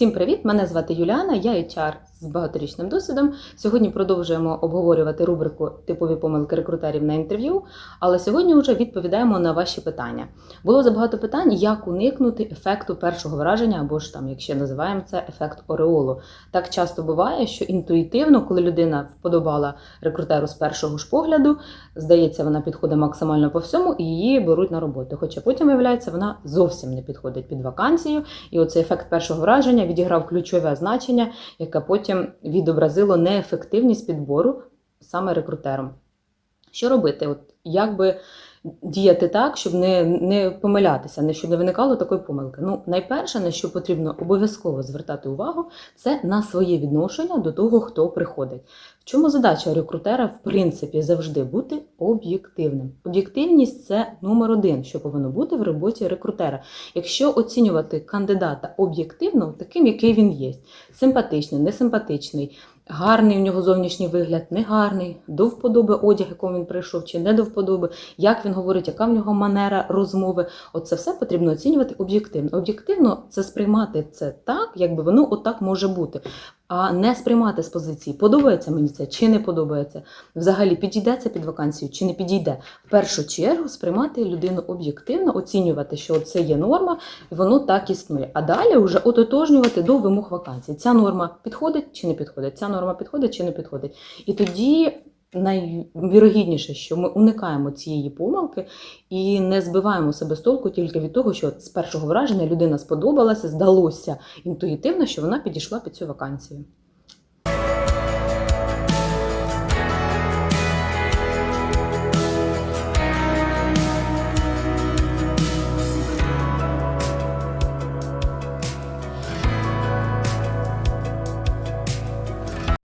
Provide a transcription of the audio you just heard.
Всім привіт! Мене звати Юліана, я HR з багаторічним досвідом. Сьогодні продовжуємо обговорювати рубрику Типові помилки рекрутерів на інтерв'ю. Але сьогодні вже відповідаємо на ваші питання. Було забагато питань, як уникнути ефекту першого враження, або ж там, як ще називаємо це, ефект ореолу. Так часто буває, що інтуїтивно, коли людина вподобала рекрутеру з першого ж погляду, здається, вона підходить максимально по всьому, і її беруть на роботу. Хоча потім виявляється, вона зовсім не підходить під вакансію. І оцей ефект першого враження відіграв ключове значення, яке потім відобразило неефективність підбору саме рекрутером. Що робити? От як би діяти так, щоб не, не помилятися, не щоб не виникало такої помилки? Ну, найперше, на що потрібно обов'язково звертати увагу, це на своє відношення до того, хто приходить. В чому задача рекрутера, в принципі, завжди бути об'єктивним. Об'єктивність це номер один, що повинно бути в роботі рекрутера. Якщо оцінювати кандидата об'єктивно, таким, який він є, симпатичний, несимпатичний, гарний у нього зовнішній вигляд, негарний, до вподоби одяг, якому він прийшов, чи не до вподоби, як він говорить, яка в нього манера розмови. Оце все потрібно оцінювати об'єктивно. Об'єктивно це сприймати це так, якби воно отак може бути. А не сприймати з позиції, подобається мені це чи не подобається. Взагалі підійде це під вакансію чи не підійде. В першу чергу сприймати людину об'єктивно, оцінювати, що це є норма, і воно так існує. А далі вже ототожнювати до вимог вакансії. Ця норма підходить чи не підходить, ця норма підходить чи не підходить. І тоді найвірогідніше, що ми уникаємо цієї помилки і не збиваємо себе з толку тільки від того, що з першого враження людина сподобалася, здалося інтуїтивно, що вона підійшла під цю вакансію.